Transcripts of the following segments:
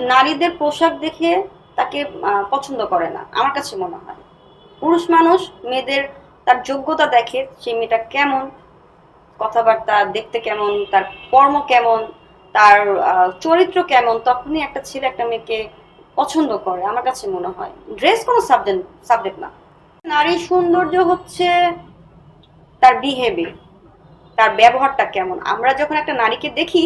ওই নারীদের পোশাক দেখে তাকে পছন্দ করে না, আমার কাছে মনে হয়। পুরুষ মানুষ মেয়েদের তার যোগ্যতা দেখে সেই মেয়েটা কেমন, কথাবার্তা দেখতে কেমন, তার কর্ম কেমন, তার চরিত্র কেমন, তখনই একটা ছেলে একটা মেয়েকে পছন্দ করে, আমার কাছে মনে হয়। ড্রেস কোনো সাবজেক্ট সাবজেক্ট না। নারীর সৌন্দর্য হচ্ছে তার বিহেভিয়ার তার ব্যবহারটা কেমন। আমরা যখন একটা নারীকে দেখি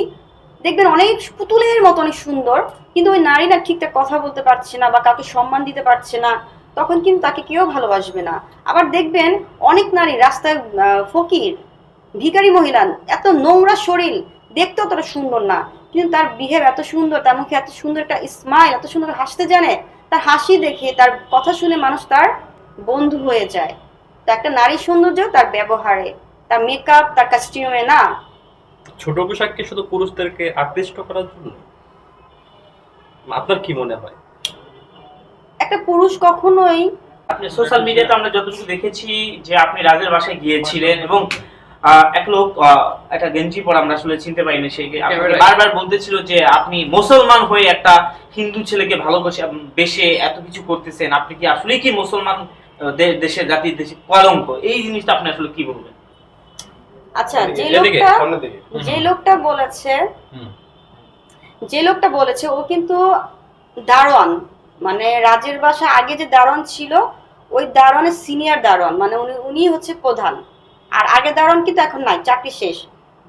দেখবেন অনেক পুতুলের মতো অনেক সুন্দর, কিন্তু ওই নারী না ঠিকঠাক কথা বলতে পারছে না বা কাউকে সম্মান দিতে পারছে না, তখন কিন্তু তাকে কেউ ভালোবাসবে না। আবার দেখবেন অনেক নারী রাস্তায় ফকির, ভিখারি মহিলা, এত নোংরা শরীর, দেখতে অতটা সুন্দর না। কিন্তু তার বিহেভ এত সুন্দর, তার মুখে এত সুন্দর একটা স্মাইল এত সুন্দর হাসতে জানে, তার হাসি দেখে, তার কথা শুনে মানুষ তার বন্ধু হয়ে যায়। তো একটা নারী সৌন্দর্য তার ব্যবহারে, তার মেকআপ তার কাস্টিউমে না ছোট পোশাককে শুধু পুরুষদেরকে আকৃষ্ট করার জন্য? আপনার কি মনে হয়? একটা পুরুষ কখনোই আপনি সোশ্যাল মিডিয়াতে আমরা যতটুকু দেখেছি যে আপনি রাজের বাসায় গিয়েছিলেন এবং এক লোক একটা গেঞ্জি পরে আমরা আসলে চিনতে পারিনি সে কি- আপনাকে Camera- বারবার বলতেছিল যে আপনি মুসলমান হয়ে একটা হিন্দু ছেলেকে ভালোবাসে বেশে এত কিছু করতেছেন। আপনি কি আসলেই কি মুসলমান দেশের জাতির দেশে কলঙ্ক? এই জিনিসটা আপনি আসলে কি বলবেন? আচ্ছা যে লোকটা যে লোকটা বলেছে যে লোকটা বলেছে ও কিন্তু দারোয়ান। মানে রাজের বাসা আগে যে দারোয়ান ছিল ওই দারোয়ানের সিনিয়র দারোয়ান। মানে উনি উনি হচ্ছে প্রধান। আর আগে দারোয়ান কিন্তু এখন নাই চাকরি শেষ।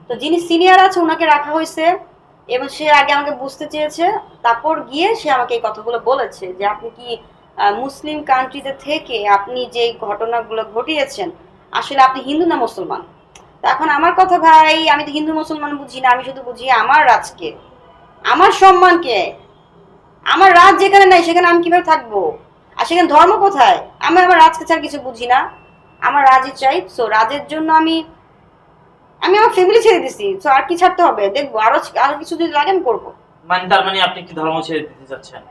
তো যিনি সিনিয়র আছে ওনাকে রাখা হয়েছে। এবং সে আগে আমাকে বুঝতে চেয়েছে। তারপর গিয়ে সে আমাকে এই কথাগুলো বলেছে যে আপনি কি মুসলিম কান্ট্রিতে থেকে আপনি যে ঘটনাগুলো ঘটিয়েছেন আসলে আপনি হিন্দু না মুসলমান? এখন আমার কথা ভাই, আমি তো হিন্দু মুসলমান বুঝি না, আমি শুধু বুঝি আমার রাজকে। আমার সম্মানকে। আমার রাজ যেখানে নাই, সেখানে আমি কীভাবে থাকব? আর সেখানে ধর্ম কোথায়? আমি আমার রাজকে ছাড়া কিছু বুঝি না। আমার রাজই চাই সো রাজের জন্য আমি আমি আমার ফ্যামিলি ছেড়ে দিছি সো আর কি ছাড়তে হবে? দেখব, আরও আরও কিছু যদি লাগে আমি করব। মানে তার মানে আপনি কি ধর্ম ছেড়ে দিতে চাচ্ছেন?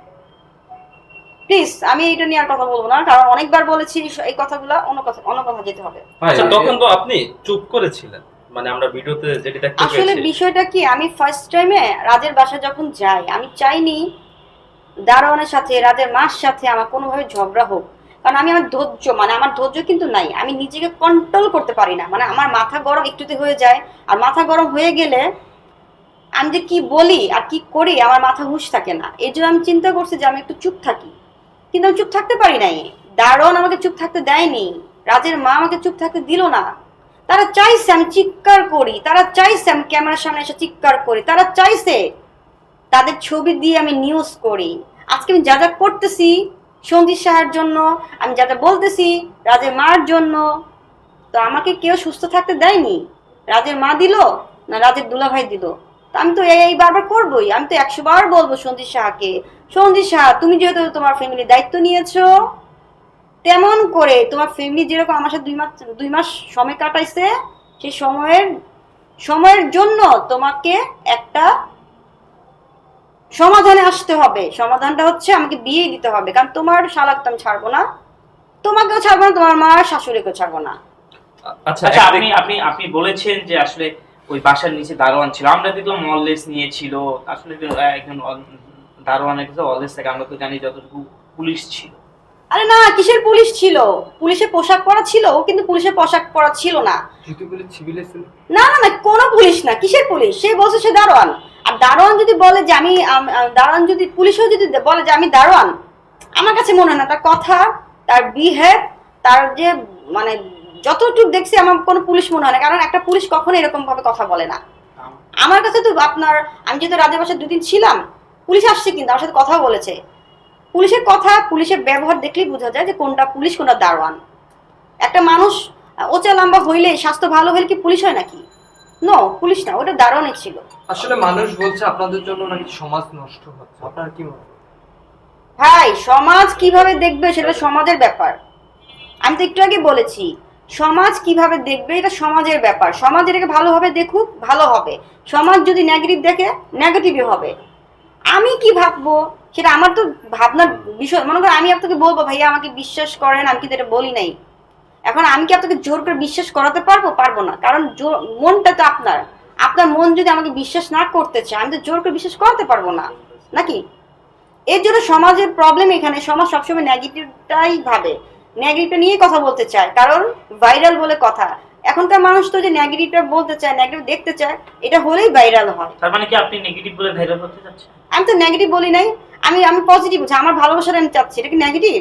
প্লিজ আমি এটা নিয়ে আর কথা বলব না কারণ অনেকবার বলেছি এই কথাগুলো অন্য কথা অন্য কথা যেতে হবে। আচ্ছা তখন তো আপনি চুপ করেছিলেন। মানে আমরা ভিডিওতে যেটি দেখতে আসলে বিষয়টা কি আমি ফার্স্ট টাইমে রাজের বাসা যখন যাই আমি চাইনি দারোয়ানের সাথে রাজের মার সাথে আমার কোনোভাবে ঝগড়া হোক। কারণ আমি আমার ধৈর্য মানে আমার ধৈর্য কিন্তু নাই। আমি নিজেকে কন্ট্রোল করতে পারি না। মানে আমার মাথা গরম একটুতে হয়ে যায় আর মাথা গরম হয়ে গেলে আমি যে কি বলি আর কি করি আমার মাথা হুঁশ থাকে না। এই জন্য আমি চিন্তা করছি যে আমি একটু চুপ থাকি। কিন্তু আমি চুপ থাকতে পারি নাই। দারোয়ান আমাকে চুপ থাকতে দেয়নি। রাজের মা আমাকে চুপ থাকতে দিল না। তারা চাইছে আমি চিৎকার করি, তারা চাইছে আমি ক্যামেরার সামনে এসে চিৎকার করি, তারা চাইছে তাদের ছবি দিয়ে আমি নিউজ করি। আজকে আমি যা যা করতেছি সন্দীপ সাহার জন্য, আমি যা যা বলতেছি রাজের মার জন্য, তো আমাকে কেউ সুস্থ থাকতে দেয়নি? রাজের মা দিল না রাজের দুলাভাই দিল? আমি তো এই এই বারবার করবোই, আমি তো একশো বার বলব সন্দীপ সাহাকে সাহা তুমি যেহেতু তোমার ফ্যামিলির দায়িত্ব নিয়েছো তেমন করে তোমার ফ্যামিলি যেরকম আমার সাথে দুই মাস দুই মাস সময় কাটাইছে সেই সময়ের সময়ের জন্য তোমাকে একটা সমাধানে আসতে হবে। সমাধানটা হচ্ছে আমাকে বিয়ে দিতে হবে কারণ তোমার শালাক তো আমি ছাড়বো না তোমাকেও ছাড়বো না তোমার মা শাশুড়িকেও ছাড়বো না। আচ্ছা আচ্ছা আপনি আপনি আপনি বলেছেন যে আসলে ওই বাসার নিচে দারোয়ান ছিল। আমরা দেখলাম অললেস নিয়েছিল আসলে তো, একজন দারোয়ানের কাছে অললেস থাকে আমরা তো জানি যতটুকু পুলিশ ছিল। আরে না কিসের পুলিশ ছিল? পুলিশের পোশাক পরা ছিল ও কিন্তু পুলিশের পোশাক পরা ছিল না। ছিল। না না না কোনো পুলিশ না কিসের পুলিশ? সে বলছে সে দারোয়ান। আর দারোয়ান যদি বলে যে আম, দারোয়ান যদি পুলিশও যদি বলে যে আমি দারোয়ান আমার কাছে মনে হয় না তার কথা তার বিহেভ তার যে মানে যতটুকু দেখছি আমার কোনো পুলিশ মনে হয় না কারণ একটা পুলিশ কখনো এরকম ভাবে কথা বলে না। আমার কাছে তো আপনার আমি যেহেতু রাজের বাসায় দুদিন ছিলাম পুলিশ আসছে কিন্তু আমার সাথে কথা বলেছে। পুলিশের কথা পুলিশের ব্যবহার দেখলেই বোঝা যায় যে কোনটা পুলিশ কোনটা দারোয়ান। একটা মানুষ ওচা লম্বা হইলে স্বাস্থ্য ভালো হলে কি পুলিশ হয় নাকি? নো পুলিশ না ওটা দারোয়ানই ছিল। আসলে মানুষ বলছে আপনাদের জন্য নাকি সমাজ নষ্ট হচ্ছে। আপনার কি মনে ভাই সমাজ কীভাবে দেখবে সেটা সমাজের ব্যাপার। আমি তো একটু আগে বলেছি সমাজ কীভাবে দেখবে এটা সমাজের ব্যাপার। সমাজ এটাকে ভালোভাবে দেখুক ভালো হবে। সমাজ যদি নেগেটিভ দেখে নেগেটিভই হবে। আমি কি ভাববো? সেটা আমার তো ভাবনার বিষয়। মনে করো, আমি আপনাকে বলব, ভাইয়া, আমাকে বিশ্বাস করেন, আমি কিন্তু এটা বলি নাই। এখন আমি কি আপনাকে জোর করে বিশ্বাস করাতে পারব? পারব না। কারণ জোর- মনটা তো আপনার। আপনার মন যদি আমাকে বিশ্বাস না করতে চায়, আমি তো জোর করে বিশ্বাস করাতে পারব না। নাকি? এর জন্য সমাজের প্রবলেম এখানে। সমাজ সবসময় নেগেটিভটাই ভাবে। নেগেটিভটা নিয়ে কথা বলতে চায়। কারণ ভাইরাল বলে কথা। এখনকার মানুষ তো যে নেগেটিভটা বলতে চায় নেগেটিভ দেখতে চায় এটা হলেই ভাইরাল হয়। তার মানে কি আপনি নেগেটিভ বলে ভাইরাল হতে যাচ্ছেন আমি তো নেগেটিভ বলি নাই আমি আমি পজিটিভ বলছি আমার ভালোবাসাটা আমি চাচ্ছি এটা কি নেগেটিভ